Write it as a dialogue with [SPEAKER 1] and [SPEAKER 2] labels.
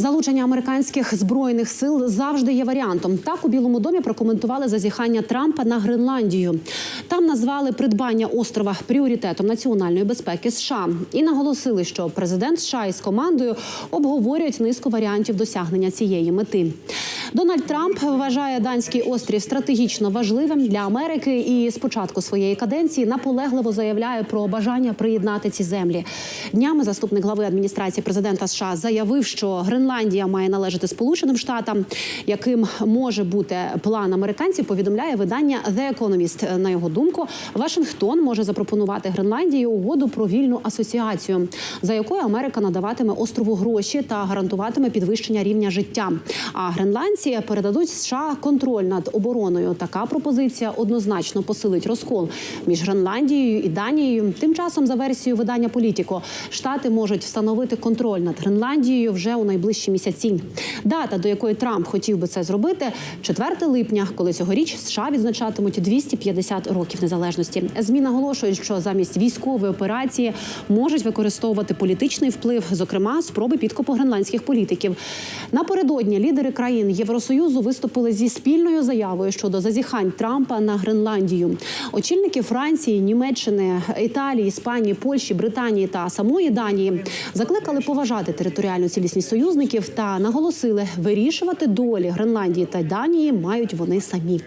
[SPEAKER 1] Залучення американських збройних сил завжди є варіантом. Так у Білому домі прокоментували зазіхання Трампа на Гренландію. Там назвали придбання острова пріоритетом національної безпеки США і наголосили, що президент США із командою обговорюють низку варіантів досягнення цієї мети. Дональд Трамп вважає данський острів стратегічно важливим для Америки і з початку своєї каденції наполегливо заявляє про бажання приєднати ці землі. Днями заступник глави адміністрації президента США заявив, що Гренландія має належати Сполученим Штатам, яким може бути план американців. Повідомляє видання The Economist. На його думку, Вашингтон може запропонувати Гренландії угоду про вільну асоціацію, за якою Америка надаватиме острову гроші та гарантуватиме підвищення рівня життя. А гренландці передадуть США контроль над обороною. Така пропозиція однозначно посилить розкол між Гренландією і Данією. Тим часом, за версією видання Політіко, штати можуть встановити контроль над Гренландією вже у найближчі місяці. Дата, до якої Трамп хотів би це зробити, 4 липня, коли цьогоріч США відзначатимуть 250 років незалежності. ЗМІ наголошують, що замість військової операції можуть використовувати політичний вплив, зокрема спроби підкопу гренландських політиків. Напередодні лідери країн Євросоюзу виступили зі спільною заявою щодо зазіхань Трампа на Гренландію. Очільники Франції, Німеччини, Італії, Іспанії, Польщі, Британії та самої Данії закликали поважати територіальну цілісність союзників та наголосили, вирішувати долі Гренландії та Данії мають вони самі.